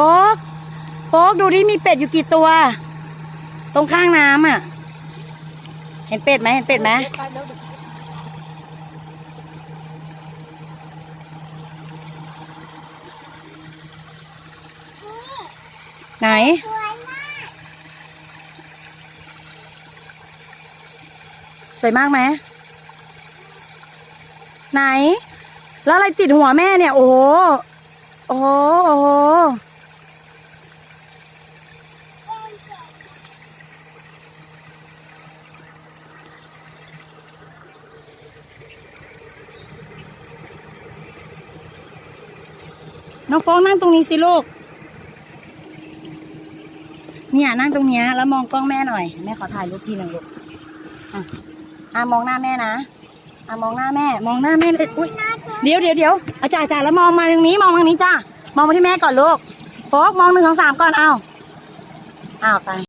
ฟกโฟกดูดิมีเป็ดอยู่กี่ตัว ตรงข้างน้ำอะ เห็นเป็ดไหมเห็นเป็ดไหมไปแล้วยวไหน สวยมากไหมไหน แล้วอะไรติดหัวแม่เนี่ย โอ้โหโอ้โห น้องโฟองนั่งตรงนี้สิลูก เนี่ยนั่งตรงเนี้ยแล้วมองกล้องแม่หน่อย แม่ขอถ่ายรูปทีหนึ่งลูก อะอะมองหน้าแม่นะ อะมองหน้าแม่ มองหน้าแม่เลยอุ้ยเดี๋ยวเดี๋ยวเดี๋ยวอาจารย์อาจารย์แล้วมองมาทางนี้ มองทางนี้จ้ามองมาที่แม่ก่อนลูก โฟกมองหนึ่งสองสามก่อนเอาเอาไป